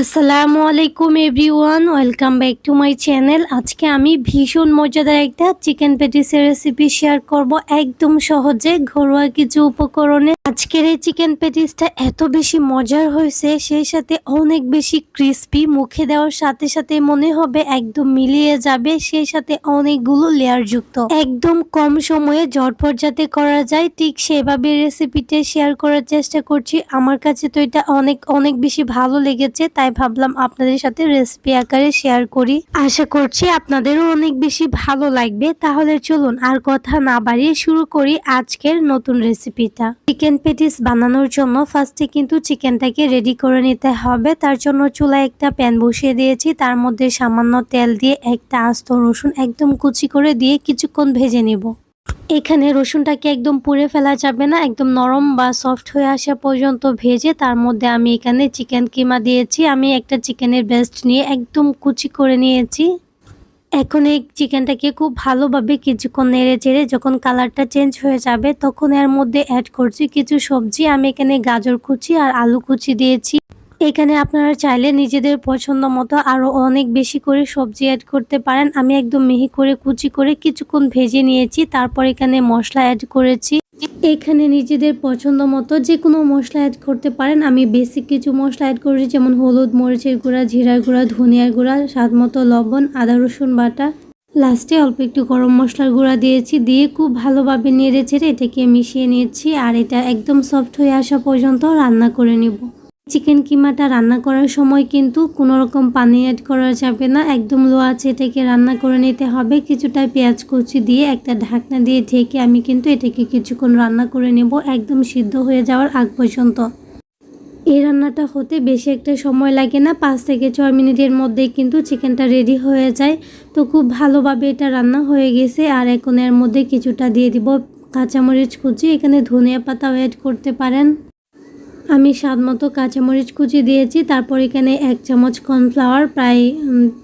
আসসালামু আলাইকুম everyone, welcome back to my channel. আজকে আমি ভীষণ মজাদার একটা চিকেন প্যাটিসের রেসিপি শেয়ার করব একদম সহজে ঘরোয়া কিছু উপকরণে। আজকের এই চিকেন প্যাটিসটা এত বেশি মজার হয়েছে, সেই সাথে অনেক বেশি ক্রিস্পি, মুখে দেওয়ার সাথে সাথে মনে হবে একদম মিলিয়ে যাবে, সেই সাথে অনেকগুলো লেয়ার যুক্ত। একদম কম সময়ে ঝটপট যাতে করা যায়, ঠিক সেভাবে রেসিপিটা শেয়ার করার চেষ্টা করছি। আমার কাছে তো এটা অনেক অনেক বেশি ভালো লেগেছে, তাই ভাবলাম আপনাদের সাথে রেসিপি আকারে শেয়ার করি। আশা করছি আপনাদেরও অনেক বেশি ভালো লাগবে। তাহলে চলুন আর কথা না বাড়িয়ে শুরু করি আজকের নতুন রেসিপিটা চিকেন পেটিস বানানোর জন্য ফার্স্টে কিন্তু চিকেনটাকে রেডি করে নিতে হবে। তার জন্য চুলায় একটা প্যান বসিয়ে দিয়েছি। তার মধ্যে সামান্য তেল দিয়ে একটা আস্ত রসুন একদম কুচি করে দিয়ে কিছুক্ষণ ভেজে নেব। এখানে রসুনটাকে একদম পুড়ে ফেলা যাবে না, একদম নরম বা সফট হয়ে আসা পর্যন্ত ভেজে তার মধ্যে আমি এখানে চিকেন কিমা দিয়েছি। আমি একটা চিকেনের বেস্ট নিয়ে একদম কুচি করে নিয়েছি। এখন এই চিকেনটাকে খুব ভালোভাবে কিছুক্ষণ নেড়ে চেড়ে যখন কালারটা চেঞ্জ হয়ে যাবে তখন এর মধ্যে অ্যাড করছি কিছু সবজি। আমি এখানে গাজর কুচি আর আলু কুচি দিয়েছি। এখানে আপনারা চাইলে নিজেদের পছন্দ মতো আরও অনেক বেশি করে সবজি অ্যাড করতে পারেন। আমি একদম মিহি করে কুচি করে কিছুক্ষণ ভেজে নিয়েছি, তারপর এখানে মশলা অ্যাড করেছি। এখানে নিজেদের পছন্দ মতো যে কোনো মশলা অ্যাড করতে পারেন। আমি বেসিক কিছু মশলা অ্যাড করেছি, যেমন হলুদ, মরিচের গুঁড়া, জিরার গুঁড়া, ধনিয়ার গুঁড়া, স্বাদ মতো লবণ, আদা, রসুন বাটা। লাস্টে অল্প একটু গরম মশলার গুঁড়া দিয়েছি, দিয়ে খুব ভালোভাবে নেড়ে ছেড়ে এটাকে মিশিয়ে নিয়েছি, আর এটা একদম সফট হয়ে আসা পর্যন্ত রান্না করে নিব। চিকেন কিমাটা রান্না করার সময় কিন্তু কোনো রকম পানি অ্যাড করা যাবে না। একদম লো আছে এটাকে রান্না করে নিতে হবে। কিছুটা পেঁয়াজ কুচি দিয়ে একটা ঢাকনা দিয়ে ঢেকে আমি কিন্তু এটাকে কিছুক্ষণ রান্না করে নেব। একদম সিদ্ধ হয়ে যাওয়ার আগ পর্যন্ত। এই রান্নাটা হতে বেশি একটা সময় লাগে না। পাঁচ থেকে ছয় মিনিটের মধ্যেই কিন্তু চিকেনটা রেডি হয়ে যায়। তো খুব ভালোভাবে এটা রান্না হয়ে গেছে। আর এখন এর মধ্যে কিছুটা দিয়ে দিব কাঁচামরিচ কুচি। এখানে ধনিয়া পাতাও অ্যাড করতে পারেন। আমি স্বাদ মতো কাঁচামরিচ কুচি দিয়েছি, তারপর এখানে এক চামচ কর্নফ্লাওয়ার, প্রায়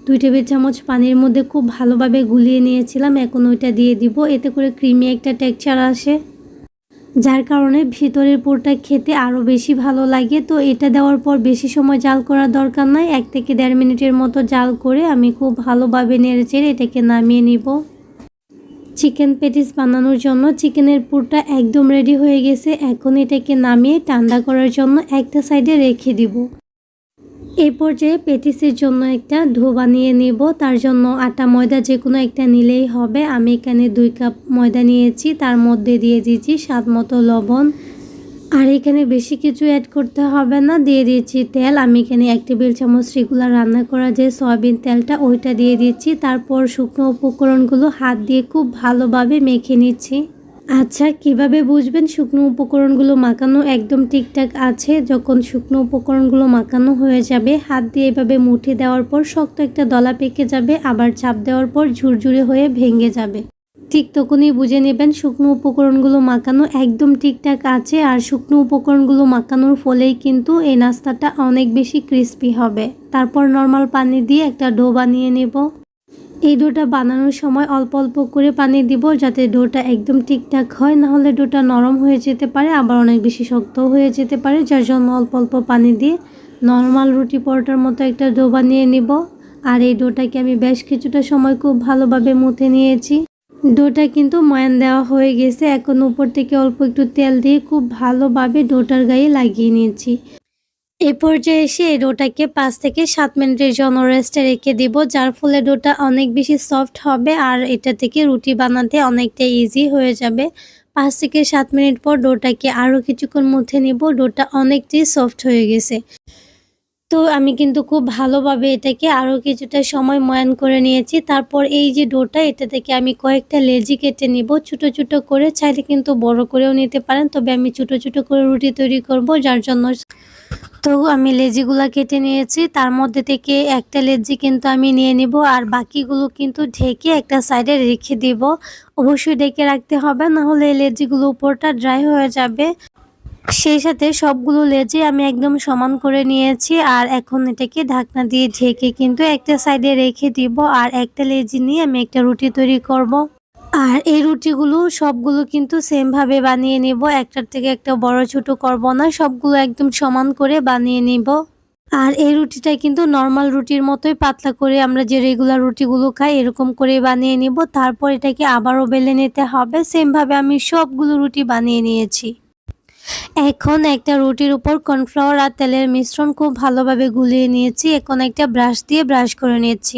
দুই টেবিল চামচ পানির মধ্যে খুব ভালোভাবে গুলিয়ে নিয়েছিলাম, এখন ওইটা দিয়ে দিব, এতে করে ক্রিমি একটা টেক্সচার আসে। যার কারণে ভিতরের পুরটা খেতে আরও বেশি ভালো লাগে, তো এটা দেওয়ার পর বেশি সময় জাল করার দরকার নাই, এক থেকে দেড় মিনিটের মতো জাল করে আমি খুব ভালোভাবে নেড়ে চেড়ে এটাকে নামিয়ে নিব। চিকেন পেটিস বানানোর জন্য চিকেনের পুরটা একদম রেডি হয়ে গেছে। এখন এটাকে নামিয়ে ঠান্ডা করার জন্য একটা সাইডে রেখে দিব। এই পর্যায়ে পেটিসের জন্য একটা ধো বানিয়ে নেব। তার জন্য আটা, ময়দা যে কোনো একটা নিলেই হবে। আমি এখানে দুই কাপ ময়দা নিয়েছি। তার মধ্যে দিয়ে দিয়েছি স্বাদ মতো লবণ। আর এখানে বেশি কিছু অ্যাড করতে হবে না, দিয়ে দিয়েছি তেল। আমি এখানে এক টেবিল চামচ রেগুলার রান্না করা যে সয়াবিন তেলটা, ওইটা দিয়ে দিচ্ছি। তারপর শুকনো উপকরণগুলো হাত দিয়ে খুব ভালোভাবে মেখে নিচ্ছি। আচ্ছা কীভাবে বুঝবেন শুকনো উপকরণগুলো মাখানো একদম ঠিকঠাক আছে? যখন শুকনো উপকরণগুলো মাখানো হয়ে যাবে, হাত দিয়ে এভাবে মুঠে দেওয়ার পর শক্ত একটা দলা পেকে যাবে, আবার চাপ দেওয়ার পর ঝুরঝুরে হয়ে ভেঙে যাবে। ঠিক তখনই বুঝে নেবেন শুকনো উপকরণগুলো মাখানো একদম ঠিকঠাক আছে আর শুকনো উপকরণগুলো মাখানোর ফলেই কিন্তু এই নাস্তাটা অনেক বেশি ক্রিস্পি হবে। তারপর নর্মাল পানি দিয়ে একটা ডো বানিয়ে নেব। এই ডোটা বানানোর সময় অল্প অল্প করে পানি দিব যাতে ডোটা একদম ঠিকঠাক হয় নাহলে ডোটা নরম হয়ে যেতে পারে, আবার অনেক বেশি শক্ত হয়ে যেতে পারে, যার জন্য অল্প অল্প পানি দিয়ে নর্মাল রুটি পরোটার মতো একটা ডো বানিয়ে নিব। আর এই ডোটাকে আমি বেশ কিছুটা সময় খুব ভালোভাবে মুথে নিয়েছি। ডোটা কিন্তু ময়ান দেওয়া হয়ে গেছে। এখন উপর থেকে অল্প একটু তেল দিয়ে খুব ভালোভাবে ডোটার গায়ে লাগিয়ে নিয়েছি। এ পর্যায়ে এসে এই ডোটাকে পাঁচ থেকে সাত মিনিটের জন্য রেস্টে রেখে দিব, যার ফলে ডোটা অনেক বেশি সফট হবে আর এটা থেকে রুটি বানাতে অনেকটা ইজি হয়ে যাবে। পাঁচ থেকে সাত মিনিট পর ডোটাকে আরও কিছুক্ষণ মধ্যে নিব। ডোটা অনেকটাই সফট হয়ে গেছে। তো আমি কিন্তু খুব ভালোভাবে এটাকে আরও কিছুটা সময় ময়ান করে নিয়েছি। তারপর এই যে ডোটা, এটা থেকে আমি কয়েকটা লেজি কেটে নিব। ছোট ছোট করে, চাইলে কিন্তু বড় করেও নিতে পারেন। তবে আমি ছোট ছোট করে রুটি তৈরি করব, যার জন্য তো আমি লেজিগুলা কেটে নিয়েছি। তার মধ্যে থেকে একটা লেজি কিন্তু আমি নিয়ে নিব, আর বাকিগুলো কিন্তু ঢেকে একটা সাইডে রেখে দিব। অবশ্যই ঢেকে রাখতে হবে না হলে এই লেজিগুলো উপরটা ড্রাই হয়ে যাবে। সেই সাথে সবগুলো লেজে আমি একদম সমান করে নিয়েছি আর এখন এটাকে ঢাকনা দিয়ে ঢেকে কিন্তু একটা সাইডে রেখে দিব আর একটা লেজি নিয়ে আমি একটা রুটি তৈরি করব। আর এই রুটিগুলো সবগুলো কিন্তু সেমভাবে বানিয়ে নিব। একটার থেকে একটা বড়, ছোট করব না, সবগুলো একদম সমান করে বানিয়ে নিব। আর এই রুটিটা কিন্তু নর্মাল রুটির মতোই পাতলা করে আমরা যে রেগুলার রুটিগুলো খাই এরকম করে বানিয়ে নিব। তারপর এটাকে আবারও বেলে নিতে হবে। সেমভাবে আমি সবগুলো রুটি বানিয়ে নিয়েছি। এখন একটা রুটির উপর কর্নফ্লাওয়ার আর তেলের মিশ্রণ খুব ভালোভাবে গুলিয়ে নিয়েছি। এখন একটা ব্রাশ দিয়ে ব্রাশ করে নিয়েছি।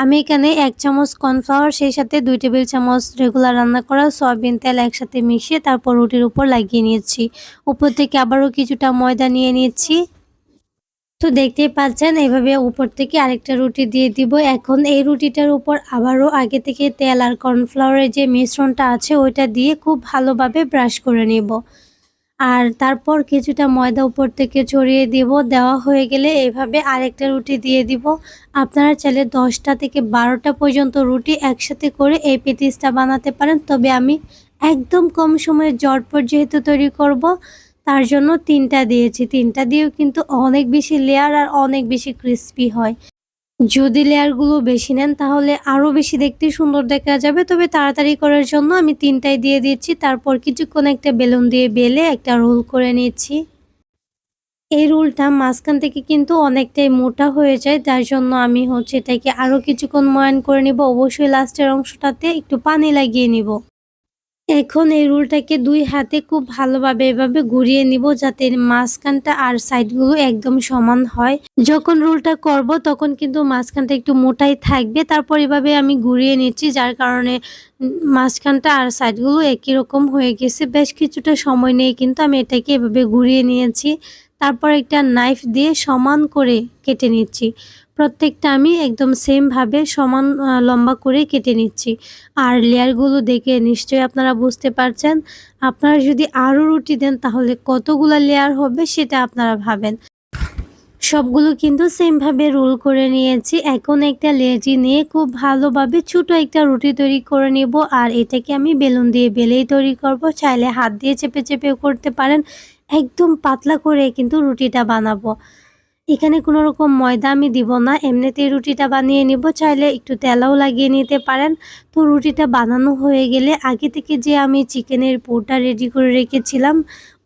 আমি এখানে এক চামচ কর্নফ্লাওয়ার, সেই সাথে দুই টেবিল চামচ রেগুলার রান্না করা সয়াবিন তেল একসাথে মিশিয়ে তারপর রুটির উপর লাগিয়ে নিয়েছি। উপর থেকে আবারও কিছুটা ময়দা নিয়ে নিয়েছি। তো দেখতেই পাচ্ছেন, এভাবে উপর থেকে আরেকটা রুটি দিয়ে দিব। এখন এই রুটিটার উপর আবারও আগে থেকে তেল আর কর্নফ্লাওয়ারের যে মিশ্রণটা আছে, ওইটা দিয়ে খুব ভালোভাবে ব্রাশ করে নিব। আর তারপর কিছুটা ময়দা উপর থেকে ছড়িয়ে দিব। দেওয়া হয়ে গেলে এভাবে আরেকটা রুটি দিয়ে দিব। আপনারা চাইলে দশটা থেকে বারোটা পর্যন্ত রুটি একসাথে করে এই পেটিসটা বানাতে পারেন। তবে আমি একদম কম সময়ে জটপট যেহেতু তৈরি করব, তার জন্য তিনটা দিয়েছি। তিনটা দিয়েও কিন্তু অনেক বেশি লেয়ার আর অনেক বেশি ক্রিস্পি হয়। যদি লেয়ারগুলো বেশি নেন, তাহলে আরও বেশি দেখতে সুন্দর দেখা যাবে। তবে তাড়াতাড়ি করার জন্য আমি তিনটাই দিয়ে দিচ্ছি। তারপর কিছুক্ষণ একটা বেলুন দিয়ে বেলে একটা রোল করে নিচ্ছি। এই রোলটা মাঝখান থেকে কিন্তু অনেকটাই মোটা হয়ে যায়। তার জন্য আমি হচ্ছে এটাকে আরও কিছুক্ষণ ময়ান করে নিব। অবশ্যই লাস্টের অংশটাতে একটু পানি লাগিয়ে নিব। এখন এই রুলটাকে দুই হাতে খুব ভালোভাবে এভাবে ঘুরিয়ে নিব যাতে মাঝখানটা আর সাইডগুলো একদম সমান হয়। যখন রুলটা করব তখন কিন্তু মাঝখানটা একটু মোটাই থাকবে। তারপর এভাবে আমি ঘুরিয়ে নিচ্ছি, যার কারণে মাঝখানটা আর সাইডগুলো একই রকম হয়ে গেছে। বেশ কিছুটা সময় নেই কিন্তু আমি এটাকে এভাবে ঘুরিয়ে নিয়েছি। তারপর একটা নাইফ দিয়ে সমান করে কেটে নিচ্ছি। প্রত্যেকটা আমি একদম সেমভাবে সমান লম্বা করে কেটে নিচ্ছি। আর লেয়ারগুলো দেখে নিশ্চয়ই আপনারা বুঝতে পারছেন। আপনারা যদি আরও রুটি দেন তাহলে কতগুলো লেয়ার হবে সেটা আপনারা ভাবেন। সবগুলো কিন্তু সেমভাবে রোল করে নিয়েছি। এখন একটা লেজি নিয়ে খুব ভালোভাবে ছোট একটা রুটি তৈরি করে নেব। আর এটাকে আমি বেলুন দিয়ে বেলেই তৈরি করব। চাইলে হাত দিয়ে চেপে চেপে করতে পারেন। একদম পাতলা করে কিন্তু রুটিটা বানাবো। এখানে কোনো রকম ময়দা আমি দিব না, এমনিতেই রুটিটা বানিয়ে নিব, চাইলে একটু তেলাও লাগিয়ে নিতে পারেন। তো রুটিটা বানানো হয়ে গেলে আগে থেকে যে আমি চিকেনের পুরটা রেডি করে রেখেছিলাম,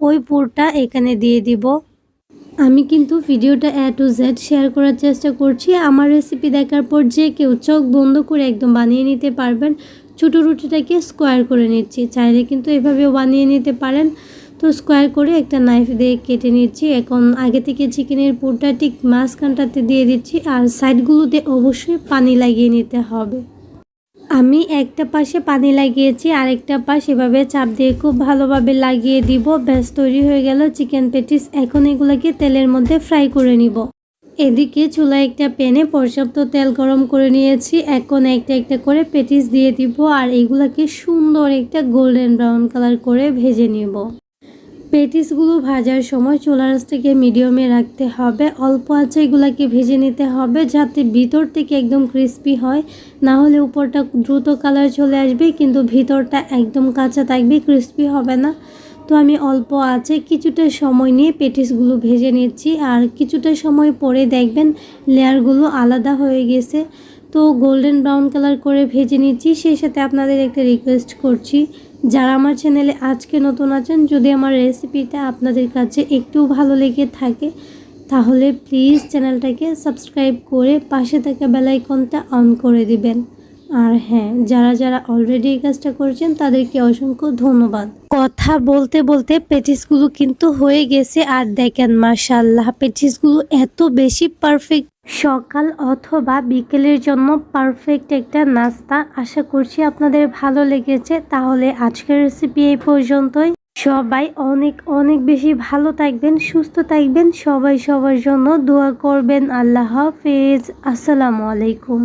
ওই পুরটা এখানে দিয়ে দিব। আমি কিন্তু ভিডিওটা এ টু জেড শেয়ার করার চেষ্টা করছি। আমার রেসিপি দেখার পর যে কেউ চোখ বন্ধ করে একদম বানিয়ে নিতে পারবেন। ছোটো রুটিটাকে স্কোয়ার করে নিচ্ছি, চাইলে কিন্তু এভাবেও বানিয়ে নিতে পারেন। তো স্কোয়ার করে একটা নাইফ দিয়ে কেটে নিচ্ছি। এখন আগে থেকে চিকেনের পুরটা ঠিক মাঝখানটাতে দিয়ে দিচ্ছি আর সাইডগুলোতে অবশ্যই পানি লাগিয়ে নিতে হবে। আমি একটা পাশে পানি লাগিয়েছি, আরেকটা পাশ এভাবে চাপ দিয়ে খুব ভালোভাবে লাগিয়ে দিব। ব্যাস, তৈরি হয়ে গেল চিকেন পেটিস। এখন এগুলোকে তেলের মধ্যে ফ্রাই করে নিব। এদিকে চুলায় একটা প্যানে পর্যাপ্ত তেল গরম করে নিয়েছি। এখন একটা একটা করে পেটিস দিয়ে দিব আর এগুলাকে সুন্দর একটা গোল্ডেন ব্রাউন কালার করে ভেজে নিব। পেটিসগুলো ভাজার সময় চুলার থেকে মিডিয়ামে রাখতে হবে। অল্প আছে এগুলাকে ভেজে নিতে হবে যাতে ভিতর থেকে একদম ক্রিস্পি হয়। না হলে উপরটা দ্রুত কালার চলে আসবে, কিন্তু ভিতরটা একদম কাঁচা থাকবে ক্রিস্পি হবে না। তো আমি অল্প আছে কিছুটা সময় নিয়ে পেটিসগুলো ভেজে নিচ্ছি। আর কিছুটা সময় পরে দেখবেন লেয়ারগুলো আলাদা হয়ে গেছে। তো গোল্ডেন ব্রাউন কালার করে ভেজে নিচ্ছি। সেই সাথে আপনাদের একটা রিকোয়েস্ট করছি। যারা আমার চ্যানেলে আজকে নতুন আছেন, যদি আমার রেসিপিটা আপনাদের কাছে একটু ভালো লেগে থাকে, তাহলে প্লিজ চ্যানেলটাকে সাবস্ক্রাইব করে পাশে থাকা বেলাইকনটা অন করে দিবেন। আর হ্যাঁ যারা যারা অলরেডি এই কাজটা করেছেন, তাদেরকে অসংখ্য ধন্যবাদ। কথা বলতে বলতে পেটিসগুলো কিন্তু হয়ে গেছে, আর দেখেন মার্শাল্লাহ পেটিসগুলো এত বেশি পারফেক্ট সকাল অথবা বিকেলের জন্য পারফেক্ট একটা নাস্তা। আশা করছি আপনাদের ভালো লেগেছে। তাহলে আজকের রেসিপি এই পর্যন্তই। সবাই অনেক অনেক বেশি ভালো থাকবেন, সুস্থ থাকবেন। সবাই সবার জন্য দোয়া করবেন। আল্লাহ হাফেজ। আসসালামু আলাইকুম।